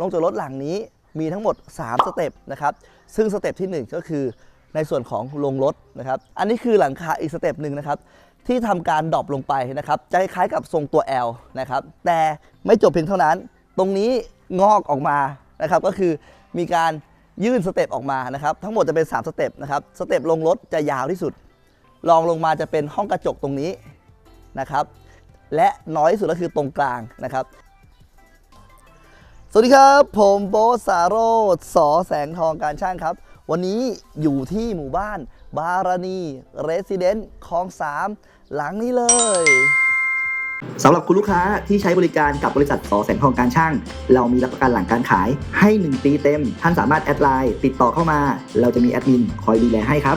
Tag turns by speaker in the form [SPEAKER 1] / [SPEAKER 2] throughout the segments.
[SPEAKER 1] โรงจอดรถหลังนี้มีทั้งหมด 3 สเต็ปนะครับ ซึ่งสเต็ปทีหนึ่1 ก็คือในส่วนของโรงรถนะครับ อันนี้คือหลังคาอีกสเต็ปหนึ่งนะครับ ที่ทำการดรอปลงไปนะครับ จะคล้ายกับทรงตัว L นะครับ แต่ไม่จบเพียงเท่านั้น ตรงนี้งอกออกมานะครับ ก็คือมีการยื่นสเต็ปออกมานะครับ ทั้งหมดจะเป็น 3 สเต็ปนะครับ สเต็ปลงรถจะยาวที่สุดรองลงมาจะเป็นห้องกระจกตรงนี้นะครับ และน้อยที่สุดก็คือตรงกลางนะครับ สวัสดีครับ ผมโบสาโรธสอแสงทองการช่างครับ วันนี้อยู่ที่หมู่บ้านบารานีเรสซิเดนต์คลองสามหลังนี้เลย
[SPEAKER 2] สำหรับคุณลูกค้าที่ใช้บริการกับบริษัทสอแสงทองการช่าง เรามีรับประกันหลังการขายให้ 1 ปีเต็ม ท่านสามารถแอดไลน์ติดต่อเข้ามา เราจะมีแอดมินคอยดูแลให้ครับ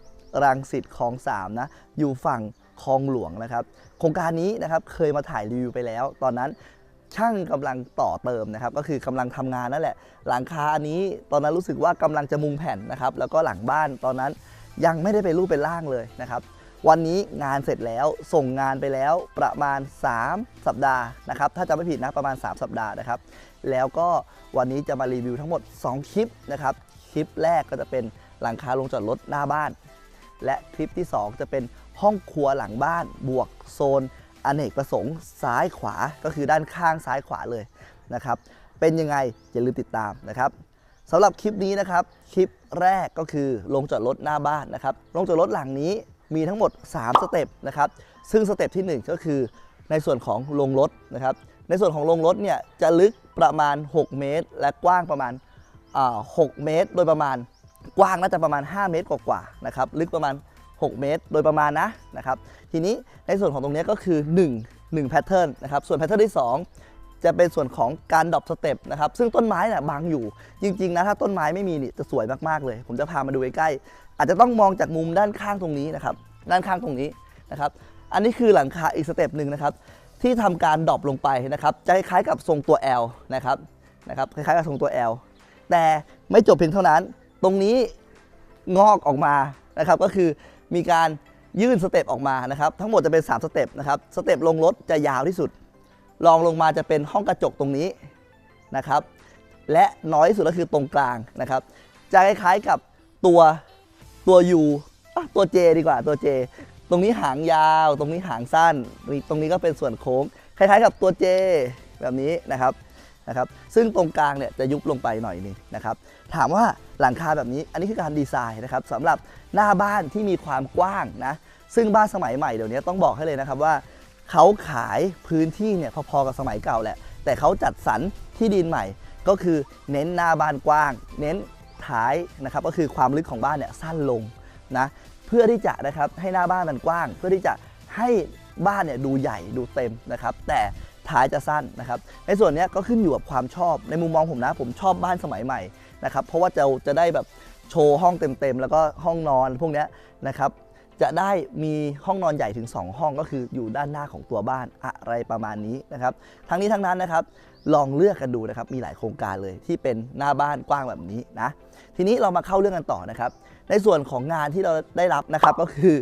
[SPEAKER 1] รังสิตคลองสามนะอยู่ฝั่งคลองหลวงนะครับ โครงการนี้นะครับเคยมาถ่ายรีวิวไปแล้ว ตอนนั้นช่างกำลังต่อเติมนะครับ ก็คือกำลังทำงานนั่นแหละ หลังคาอันนี้ตอนนั้นรู้สึกว่ากำลังจะมุงแผ่นนะครับ แล้วก็หลังบ้านตอนนั้นยังไม่ได้เป็นรูปเป็นร่างเลยนะครับวันนี้งานเสร็จแล้วส่งงานไปแล้วประมาณ 3 สัปดาห์นะครับถ้าจำไม่ผิดนะประมาณ 3 สัปดาห์นะครับ แล้วก็วันนี้จะมารีวิวทั้งหมด 2 คลิปนะครับ คลิปแรกก็จะเป็นหลังคาลงจอดรถหน้าบ้าน และคลิปที่ 2 จะเป็นห้องครัวหลังบ้านบวกโซนอเนกประสงค์ซ้ายขวาก็คือด้านข้างซ้ายขวาเลยนะครับ เป็นยังไงอย่าลืมติดตามนะครับสำหรับคลิปนี้นะครับคลิปแรกก็คือลงจอดรถหน้าบ้านนะครับลงจอดรถหลังนี้มีทั้งหมด 3 สเต็ปนะครับซึ่งสเต็ปทีหนึ่1 ก็คือในส่วนของโรงรถนะครับ ในส่วนของโรงรถเนี่ยจะลึกประมาณ 6 เมตร และกว้างประมาณ6เมตร โดยประมาณ กว้างน่าจะประมาณ 5 เมตรกว่าๆนะครับลึกประมาณ 6 เมตรโดยประมาณนะนะครับทีนี้ในส่วนของตรงนี้ก็คือ 1 1แพทเทิร์นนะครับส่วนแพทเทิร์นที่ 2 จะเป็นส่วนของการดรอปสเต็ปนะครับซึ่งต้นไม้เนี่ยบังอยู่จริง ๆ นะ ถ้าต้นไม้ไม่มีนี่จะสวยมาก ๆ เลย ผมจะพามาดูใกล้ๆอาจจะต้องมองจากมุมด้านข้างตรงนี้นะครับด้านข้างตรงนี้นะครับอันนี้คือหลังคาอีกสเต็ปหนึ่งนะครับที่ทำการดรอปลงไปนะครับจะคล้ายๆกับทรงตัว L นะครับนะครับคล้ายๆกับทรงตัว L แต่ไม่จบเพียงเท่านั้น ตรงนี้งอกออกมานะครับก็คือมีการยื่นสเต็ปออกมานะครับทั้งหมดจะเป็น 3 สเต็ปนะครับสเต็ปลงรถจะยาวที่สุดรองลงมาจะเป็นห้องกระจกตรงนี้นะครับและน้อยที่สุดก็คือตรงกลางนะครับจะคล้ายๆกับตัวตัว U ตัว J ดีกว่าตัว J ตรงนี้หางยาว ตรงนี้หางสั้น ตรงนี้ก็เป็นส่วนโค้ง คล้าย ๆ กับตัว J แบบนี้นะครับนะครับ ซึ่งตรงกลางเนี่ยจะยุบลงไปหน่อยนึงนะครับ ถามว่า หลังคาแบบนี้ อันนี้คือการดีไซน์นะครับสำหรับหน้าบ้านที่มีความกว้างนะซึ่งบ้านสมัยใหม่เดี๋ยวนี้ต้องบอกให้เลยนะครับว่าเขาขายพื้นที่เนี่ยพอๆกับสมัยเก่าแหละ แต่เขาจัดสรรที่ดินใหม่ ก็คือเน้นหน้าบ้านกว้าง เน้นท้ายนะครับก็คือความลึกของบ้านเนี่ยสั้นลงนะเพื่อที่จะนะครับให้หน้าบ้านมันกว้าง เพื่อที่จะให้บ้านเนี่ยดูใหญ่ดูเต็มนะครับแต่ท้ายจะสั้นนะครับในส่วนนี้ก็ขึ้นอยู่กับความชอบในมุมมองผมนะ ผมชอบบ้านสมัยใหม่ นะครับเพราะว่าจะจะได้แบบโชว์ห้องเต็มๆ แล้วก็ห้องนอนพวกนี้นะครับจะได้มีห้องนอนใหญ่ถึง 2 ห้องก็คืออยู่ด้านหน้าของตัวบ้านอะไรประมาณนี้นะครับทั้งนี้ทั้งนั้นนะครับลองเลือกกันดูนะครับมีหลายโครงการเลยที่เป็นหน้าบ้านกว้างแบบนี้นะทีนี้เรามาเข้าเรื่องกันต่อนะครับ ในส่วนของงานที่เราได้รับนะครับก็คือ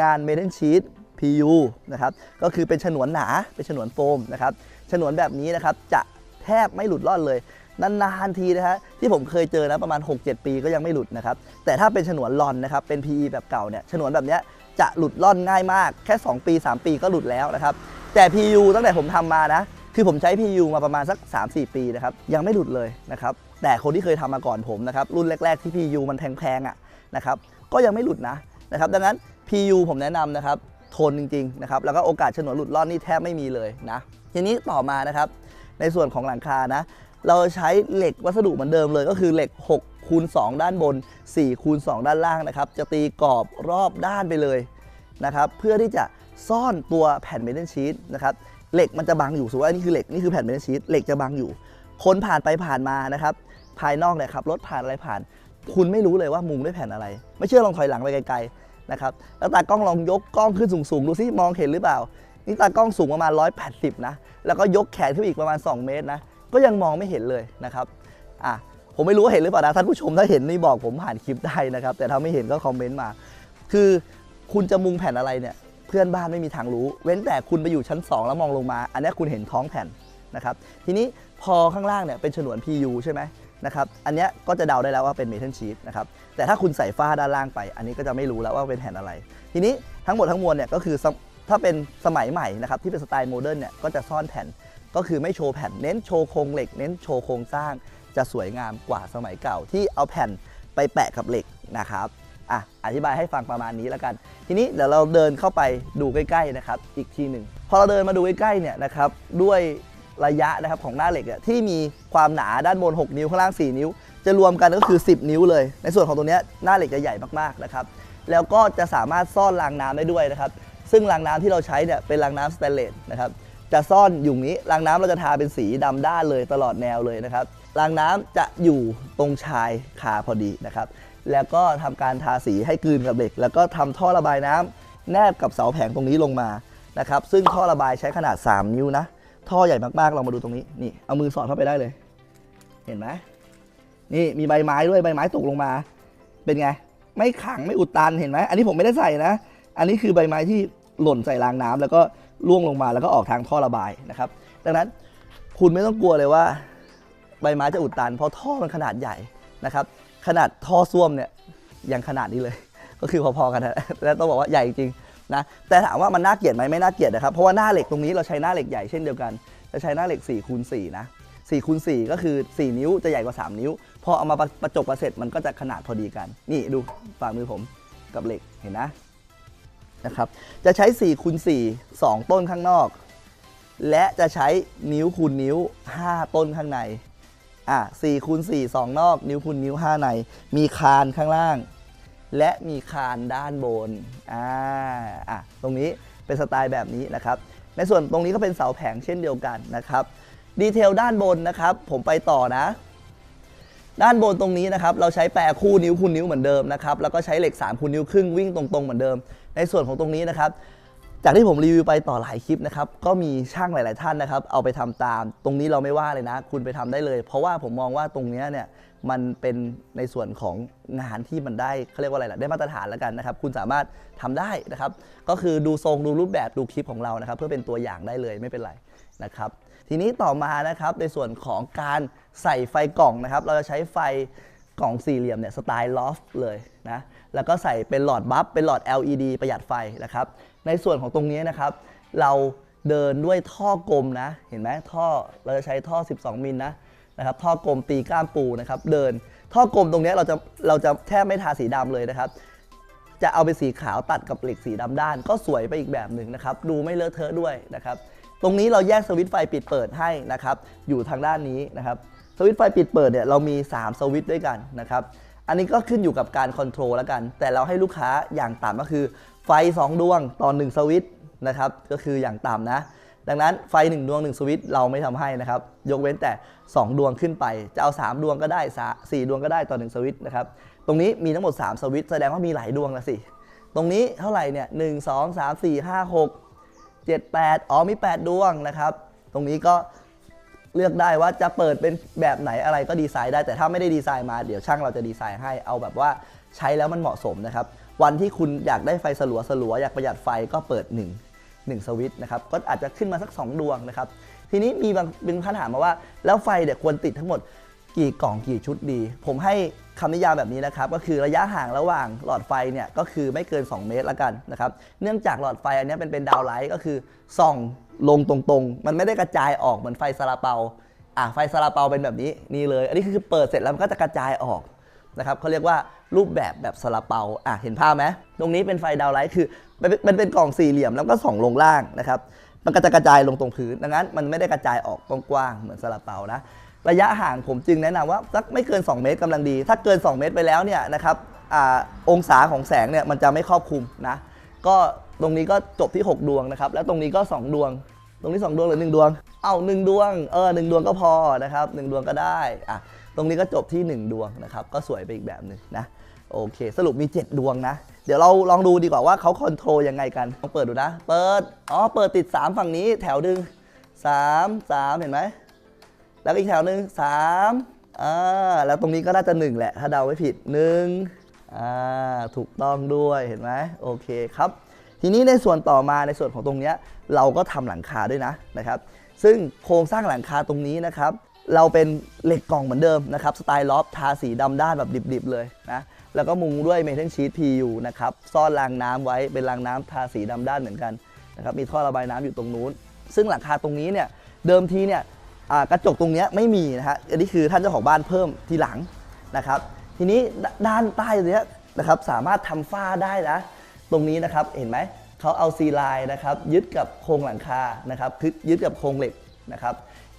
[SPEAKER 1] งาน m a d e n Sheet PU นะครับก็คือเป็นฉนวนหนาเป็นฉนวนโฟมนะครับฉนวนแบบนี้นะครับจะแทบไม่หลุดรอนเลย นานๆทีนะฮะที่ผมเคยเจอนะประมาณ 6-7 ปีก็ยังไม่หลุดนะครับแต่ถ้าเป็นฉนวนลอนนะครับเป็น PE แบบเก่าเนี่ยฉนวนแบบเนี้ยจะหลุดร่อนง่ายมากแค่ 2 ปี 3 ปีก็หลุดแล้วนะครับแต่ PU ตั้งแต่ผมทำมานะคือผมใช้ PU มาประมาณสัก 3-4 ปีนะครับยังไม่หลุดเลยนะครับแต่คนที่เคยทำมาก่อนผมนะครับรุ่นแรก ๆที่ PU มันแพงๆอะนะครับก็ยังไม่หลุดนะนะครับดังนั้น PU ผมแนะนำนะครับทนจริงๆนะครับแล้วก็โอกาสฉนวนหลุดร่อนนี่แทบไม่มีเลยนะทีนี้ต่อมานะครับในส่วนของหลังคานะ เราใช้เหล็กวัสดุเหมือนเดิมเลยก็คือเหล็ก 6 คูณ 2 ด้านบน 4 คูณ 2 ด้านล่างนะครับ จะตีกรอบรอบด้านไปเลยนะครับ เพื่อที่จะซ่อนตัวแผ่นเมทัลชีตนะครับ เหล็กมันจะบังอยู่สมมติว่านี่คือเหล็กนี่คือแผ่นเมทัลชีตเหล็กจะบังอยู่ คนผ่านไปผ่านมานะครับ ภายนอกเนี่ยครับรถผ่านอะไรผ่าน คุณไม่รู้เลยว่ามุงด้วยแผ่นอะไร ไม่เชื่อลองถอยหลังไปไกลๆนะครับ แล้วตากล้องลองยกกล้องขึ้นสูงๆดูซิมองเห็นหรือเปล่า นี่ตากล้องสูงประมาณ 180 นะ แล้วก็ยกแขนขึ้นอีกประมาณ 2 เมตรนะ ก็ยังมองไม่เห็นเลยนะครับอะผมไม่รู้ว่าเห็นหรือเปล่านะท่านผู้ชมถ้าเห็นนี่บอกผมผ่านคลิปได้นะครับ แต่ถ้าไม่เห็นก็คอมเมนต์มา คือคุณจะมุงแผ่นอะไรเนี่ย เพื่อนบ้านไม่มีทางรู้ เว้นแต่คุณไปอยู่ชั้น 2 แล้วมองลงมา อันนี้คุณเห็นท้องแผ่นนะครับ ทีนี้พอข้างล่างเนี่ยเป็นฉนวน PU ใช่ไหมนะครับ อันนี้ก็จะเดาได้แล้วว่าเป็นเมทัลชีตนะครับ แต่ถ้าคุณใส่ฝ้าด้านล่างไป อันนี้ก็จะไม่รู้แล้วว่าเป็นแผ่นอะไร ทีนี้ทั้งหมดทั้งมวลเนี่ยก็คือถ้าเป็นสมัยใหม่นะครับที่เป็นสไตล์โมเดิร์นเนี่ยก็จะซ่อนแผ่น ก็คือไม่โชว์แผ่นเน้นโชว์โครงเหล็ก เน้นโชว์โครงสร้าง จะสวยงามกว่าสมัยเก่า ที่เอาแผ่นไปแปะกับเหล็กนะครับอะอธิบายให้ฟังประมาณนี้แล้วกัน ทีนี้เดี๋ยวเราเดินเข้าไปดูใกล้ๆนะครับ อีกทีหนึ่งพอเราเดินมาดูใกล้ๆเนี่ยนะครับด้วยระยะนะครับของหน้าเหล็กที่มีความหนาด้านบน 6 นิ้วข้างล่าง 4 นิ้ว จะรวมกันก็คือ 10 นิ้วเลย ในส่วนของตรงเนี้ยหน้าเหล็กจะใหญ่มากๆนะครับแล้วก็จะสามารถซ่อนรางน้ำได้ด้วยนะครับ ซึ่งรางน้ำที่เราใช้เนี่ยเป็นรางน้ำสแตนเลสนะครับ จะซ่อนอยู่นี้รางน้ำเราจะทาเป็นสีดำด้านเลยตลอดแนวเลยนะครับรางน้ำจะอยู่ตรงชายคาพอดีนะครับ แล้วก็ทำการทาสีให้กลืนกับเหล็ก แล้วก็ทำท่อระบายน้ำแนบกับเสาแผงตรงนี้ลงมานะครับ ซึ่งท่อระบายใช้ขนาด 3 นิ้วนะ ท่อใหญ่มากๆลองมาดูตรงนี้นี่เอามือสอดเข้าไปได้เลย เห็นไหมนี่มีใบไม้ด้วยใบไม้ตกลงมา เป็นไง ไม่ขังไม่อุดตันเห็นไหมอันนี้ผมไม่ได้ใส่นะ อันนี้คือใบไม้ที่หล่นใส่รางน้ำแล้วก็ ล่วงลงมาแล้วก็ออกทางท่อระบายนะครับ ดังนั้นคุณไม่ต้องกลัวเลยว่า ใบไม้จะอุดตัน เพราะท่อมันขนาดใหญ่นะครับ ขนาดท่อส้วมเนี่ยยังขนาดนี้เลย ก็คือพอๆกันนะแล้วต้องบอกว่าใหญ่จริงนะแต่ถามว่ามันน่าเกลียดไหมไม่น่าเกลียดนะครับเพราะว่าหน้าเหล็กตรงนี้เราใช้หน้าเหล็กใหญ่เช่นเดียวกันจะใช้หน้าเหล็ก4คูณ4นะ4คูณ4ก็คือ 4 นิ้วจะใหญ่กว่า 3 นิ้ว พอเอามาประจบประเสร็จมันก็จะขนาดพอดีกัน นี่ดูฝ่ามือผมกับเหล็กเห็นนะ นะครับ จะใช้4คูณ4 2 ต้นข้างนอก และจะใช้นิ้วคูณนิ้ว 5 ต้นข้างใน อะ4คูณ4 2 นอก นิ้วคูณนิ้ว 5 ใน มีคานข้างล่าง และมีคานด้านบน อ่า อะ ตรงนี้เป็นสไตล์แบบนี้นะครับ ในส่วนตรงนี้ก็เป็นเสาแผงเช่นเดียวกันนะครับ ดีเทลด้านบนนะครับ ผมไปต่อนะด้านบนตรงนี้นะครับ เราใช้แปรคู่นิ้วคูณนิ้วเหมือนเดิมนะครับ แล้วก็ใช้เหล็ก3คูณนิ้วครึ่งวิ่งตรงๆเหมือนเดิม ในส่วนของตรงนี้นะครับจากที่ผมรีวิวไปต่อหลายคลิปนะครับก็มีช่างหลาย ๆ ท่านนะครับ เอาไปทำตาม ตรงนี้เราไม่ว่าเลยนะ คุณไปทำได้เลย เพราะว่าผมมองว่าตรงนี้เนี่ยมันเป็นในส่วนของงานที่มันได้เขาเรียกว่าอะไรล่ะได้มาตรฐานแล้วกันนะครับ คุณสามารถทำได้นะครับ ก็คือดูทรงดูรูปแบบดูคลิปของเรานะครับ เพื่อเป็นตัวอย่างได้เลยไม่เป็นไรนะครับ ทีนี้ต่อมานะครับในส่วนของการใส่ไฟกล่องนะครับ เราจะใช้ไฟกล่องสี่เหลี่ยมเนี่ยสไตล์ลอฟเลยนะ แล้วก็ใส่เป็นหลอดบัฟเป็นหลอด LED ประหยัดไฟนะครับ ในส่วนของตรงนี้นะครับ เราเดินด้วยท่อกลมนะ เห็นไหมท่อเราจะใช้ท่อ 12 มิลนะนะครับ ท่อกลมตีก้ามปูนะครับ เดินท่อกลมตรงนี้เราจะเราจะแทบไม่ทาสีดำเลยนะครับ จะเอาเป็นสีขาวตัดกับเหล็กสีดำด้าน ก็สวยไปอีกแบบหนึ่งนะครับ ดูไม่เลอะเทอะด้วยนะครับ ตรงนี้เราแยกสวิตช์ไฟปิดเปิดให้นะครับ อยู่ทางด้านนี้นะครับ สวิตช์ไฟปิดเปิดเนี่ยเรามี 3 สวิตช์ด้วยกันนะครับ อันนี้ก็ขึ้นอยู่กับการคอนโทรลแล้วกัน แต่เราให้ลูกค้าอย่างต่ำก็คือ ไฟ 2 ดวงต่อ1สวิตช์นะครับก็คืออย่างต่ำนะ ดังนั้นไฟ 1 ดวง 1 สวิตช์เราไม่ทำให้นะครับ ยกเว้นแต่ 2 ดวงขึ้นไป จะเอา 3 ดวงก็ได้ 4 ดวงก็ได้ต่อ 1 สวิตช์นะครับ ตรงนี้มีทั้งหมด 3 สวิตช์แสดงว่ามีหลายดวงละสิ ตรงนี้เท่าไหร่เนี่ยหนึ่งสองสามสี่ห้าหกเจ็ดแปดอ๋อมี 8 ดวงนะครับ ตรงนี้ก็ เลือกได้ว่าจะเปิดเป็นแบบไหนอะไรก็ดีไซน์ได้ แต่ถ้าไม่ได้ดีไซน์มาเดี๋ยวช่างเราจะดีไซน์ให้เอาแบบว่าใช้แล้วมันเหมาะสมนะครับ วันที่คุณอยากได้ไฟสลัวสลัวอยากประหยัดไฟก็เปิด 1 1 สวิตช์นะครับ ก็อาจจะขึ้นมาสัก 2 ดวงนะครับ ทีนี้มีบางเป็นคำถามมาว่า แล้วไฟเนี่ยควรติดทั้งหมด กี่กล่องกี่ชุดดี ผมให้คำนิยามแบบนี้นะครับ ก็คือระยะห่างระหว่างหลอดไฟเนี่ยก็คือไม่เกิน 2 เมตรละกันนะครับ เนื่องจากหลอดไฟอันนี้เป็นเป็นดาวไลท์ก็คือส่องลงตรงๆ มันไม่ได้กระจายออกเหมือนไฟซาลาเปาอะไฟซาลาเปาเป็นแบบนี้นี่เลย อันนี้คือเปิดเสร็จแล้วมันก็จะกระจายออกนะครับเขาเรียกว่ารูปแบบแบบซาลาเปาอะเห็นภาพไหมตรงนี้เป็นไฟดาวไลท์คือเป็นมันเป็นกล่องสี่เหลี่ยมแล้วก็ส่องลงล่างนะครับมันก็จะกระจายลงตรงพื้นดังนั้นมันไม่ได้กระจายออกกว้างๆเหมือนซาลาเปานะ ระยะห่างผมจึงแนะนำว่าสักไม่เกิน 2 เมตรกำลังดี ถ้าเกิน 2 เมตรไปแล้วเนี่ยนะครับอองศาของแสงเนี่ยมันจะไม่ครอบคลุมนะก็ตรงนี้ก็จบที่ 6 ดวงนะครับแล้วตรงนี้ก็ 2 ดวง ตรงนี้ 2 ดวงหรือ 1 ดวง เอา1ดวงเออหนึ่งดวงก็พอนะครับหนึ่งดวงก็ได้อะตรงนี้ก็จบที่ 1 ดวงนะครับก็สวยไปอีกแบบหนึ่งนะโอเค สรุปมี 7 ดวงนะ เดี๋ยวเราลองดูดีกว่าว่าเขาคอนโทรลยังไงกันลองเปิดดูนะ เปิด อ๋อ เปิดติด 3 ฝั่งนี้แถวหนึ่ง3 3 เห็นไหม แล้วก็อีกแถวหนึ่ง3อ่าแล้วตรงนี้ก็น่าจะ1แหละ ถ้าเดาไม่ผิด1อ่าถูกต้องด้วยเห็นไหมโอเคครับ ทีนี้ในส่วนต่อมาในส่วนของตรงนี้เราก็ทำหลังคาด้วยนะนะครับ ซึ่งโครงสร้างหลังคาตรงนี้นะครับเราเป็นเหล็กกล่องเหมือนเดิมนะครับสไตล์ล็อบทาสีดำด้านแบบดิบๆเลยนะแล้วก็มุงด้วยเมทัลชีต PU นะครับซ่อนรางน้ำไว้เป็นรางน้ำทาสีดำด้านเหมือนกันนะครับมีท่อระบายน้ำอยู่ตรงนู้น ซึ่งหลังคาตรงนี้เนี่ยเดิมทีเนี่ย กระจกตรงนี้ไม่มีนะฮะอันนี้คือท่านเจ้าของบ้านเพิ่มทีหลังนะครับ ทีนี้ด้านใต้ตรงนี้นะครับสามารถทำฝ้าได้นะ ตรงนี้นะครับเห็นไหมเขาเอาซีไลน์นะครับยึดกับโครงหลังคานะครับคือยึดกับโครงเหล็กนะครับ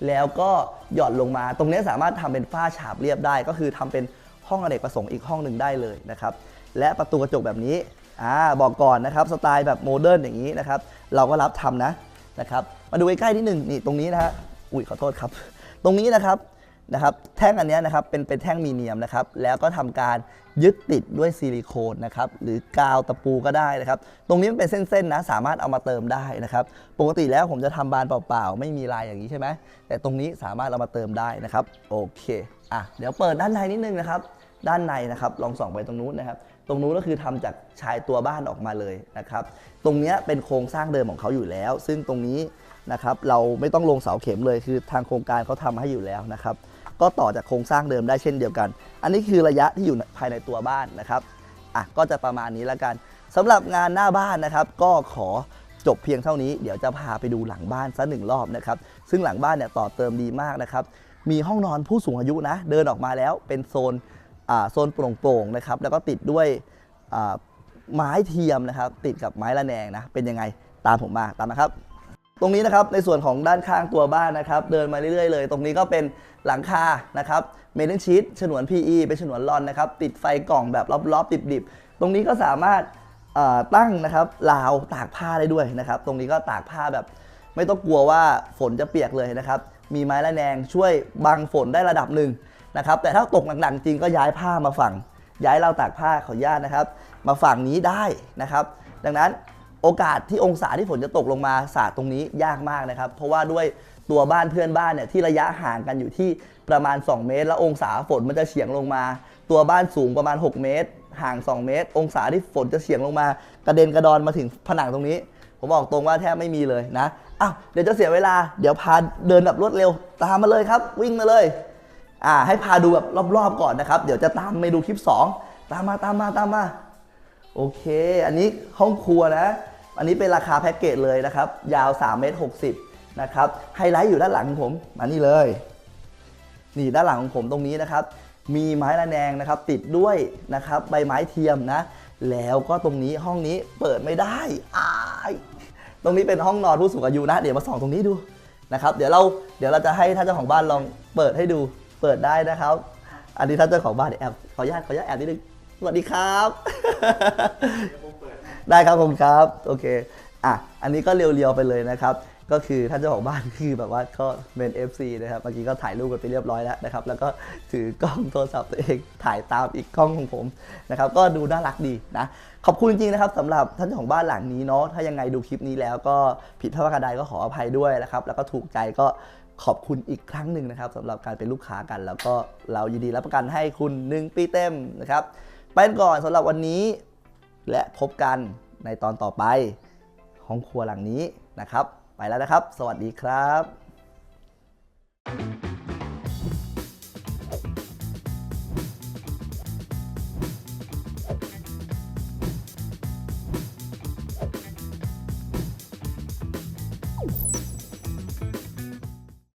[SPEAKER 1] แล้วก็หย่อนลงมาตรงนี้สามารถทำเป็นฝ้าฉาบเรียบได้ ก็คือทำเป็นห้องอเนกประสงค์อีกห้องหนึ่งได้เลยนะครับ และประตูกระจกแบบนี้อ่าบอกก่อนนะครับสไตล์แบบโมเดิร์นอย่างนี้นะครับ เราก็รับทำนะนะครับ มาดูใกล้ๆนิดหนึ่งนี่ตรงนี้นะฮะ อุ้ยขอโทษครับ ตรงนี้นะครับนะครับแท่งอันนี้นะครับเป็นเป็นแท่งมีเนียมนะครับแล้วก็ทำการยึดติดด้วยซิลิโคนนะครับหรือกาวตะปูก็ได้นะครับตรงนี้มันเป็นเส้นๆนะสามารถเอามาเติมได้นะครับปกติแล้วผมจะทำบานเปล่าๆ ไม่มีลายอย่างนี้ใช่ไหมแต่ตรงนี้สามารถเอามาเติมได้นะครับโอเคอะเดี๋ยวเปิดด้านในนิดนึงนะครับด้านในนะครับลองส่องไปตรงนู้นนะครับตรงนู้นก็คือทำจากชายตัวบ้านออกมาเลยนะครับตรงนี้เป็นโครงสร้างเดิมของเขาอยู่แล้ว ซึ่งตรงนี้ นะครับเราไม่ต้องลงเสาเข็มเลยคือทางโครงการเขาทำให้อยู่แล้วนะครับ ก็ต่อจากโครงสร้างเดิมได้เช่นเดียวกัน อันนี้คือระยะที่อยู่ภายในตัวบ้านนะครับอะก็จะประมาณนี้แล้วกันสำหรับงานหน้าบ้านนะครับ ก็ขอจบเพียงเท่านี้เดี๋ยวจะพาไปดูหลังบ้านสักหนึ่งรอบนะครับ ซึ่งหลังบ้านเนี่ยต่อเติมดีมากนะครับ มีห้องนอนผู้สูงอายุนะ เดินออกมาแล้วเป็นโซนอ่าโซนโปร่งๆนะครับ แล้วก็ติดด้วยอ่าไม้เทียมนะครับ ติดกับไม้ระแนงนะ เป็นยังไงตามผมมาตามนะครับ ตรงนี้นะครับในส่วนของด้านข้างตัวบ้านนะครับเดินมาเรื่อยๆเลย ตรงนี้ก็เป็นหลังคานะครับเมทัลชีตฉนวน PE เป็นฉนวนรอนนะครับติดไฟกล่องแบบรอบๆดิบๆ ตรงนี้ก็สามารถตั้งนะครับราวตากผ้าได้ด้วยนะครับ ตรงนี้ก็ตากผ้าแบบ ไม่ต้องกลัวว่าฝนจะเปียกเลยนะครับ มีไม้ระแนงช่วยบังฝนได้ระดับหนึ่งนะครับ แต่ถ้าตกหนักๆจริงก็ย้ายผ้ามาฝั่ง ย้ายราวตากผ้าขออนุญาตนะครับ มาฝั่งนี้ได้นะครับ ดังนั้น โอกาสที่องศาที่ฝนจะตกลงมาสาดตรงนี้ยากมากนะครับ เพราะว่าด้วยตัวบ้านเพื่อนบ้านเนี่ยที่ระยะห่างกันอยู่ที่ประมาณ 2 เมตร แล้วองศาฝนมันจะเฉียงลงมา ตัวบ้านสูงประมาณ 6 เมตร ห่าง 2 เมตร องศาที่ฝนจะเฉียงลงมา กระเด็นกระดอนมาถึงผนังตรงนี้ ผมบอกตรงว่าแทบไม่มีเลยนะอ้าวเดี๋ยวจะเสียเวลาเดี๋ยวพาเดินแบบรวดเร็ว ตามมาเลยครับ วิ่งมาเลยอ่าให้พาดูแบบรอบๆก่อนนะครับ เดี๋ยวจะตามไปดูคลิป 2 ตามมาตามมาตามมาโอเค อันนี้ห้องครัวนะ อันนี้เป็นราคาแพ็กเกจเลยนะครับ ยาว3เมตร60นะครับ ไฮไลท์อยู่ด้านหลังของผมมานี่เลย นี่ด้านหลังของผมตรงนี้นะครับ มีไม้ระแนงนะครับ ติดด้วยนะครับใบไม้เทียมนะ แล้วก็ตรงนี้ห้องนี้เปิดไม่ได้อายตรงนี้เป็นห้องนอนผู้สูงอายุนะ เดี๋ยวมาส่องตรงนี้ดูนะครับเดี๋ยวเราเดี๋ยวเราจะให้ท่านเจ้าของบ้านลองเปิดให้ดูเปิดได้นะครับ อันนี้ท่านเจ้าของบ้านแอบขออนุญาตขออนุญาตแอบนิดนึงสวัสดีครับ ได้ครับผมครับโอเคอะอันนี้ก็เรียวๆไปเลยนะครับ ก็คือท่านเจ้าของบ้านคือแบบว่าก็เป็น FC นะครับเมื่อกี้ก็ถ่ายรูปกันไปเรียบร้อยแล้วนะครับ แล้วก็ถือกล้องโทรศัพท์ตัวเองถ่ายตามอีกกล้องของผมนะครับ ก็ดูน่ารักดีนะขอบคุณจริงๆนะครับสำหรับท่านเจ้าของบ้านหลังนี้เนาะถ้ายังไงดูคลิปนี้แล้วก็ผิดพลาดประการใดก็ขออภัยด้วยนะครับ แล้วก็ถูกใจก็ขอบคุณอีกครั้งหนึ่งนะครับสำหรับการเป็นลูกค้ากัน แล้วก็เรายินดีรับประกันให้คุณ 1 ปีเต็มนะครับไปก่อนสำหรับวันนี้ และพบกันในตอนต่อไปของครัวหลังนี้นะครับ ไปแล้วนะครับ สวัสดีครับ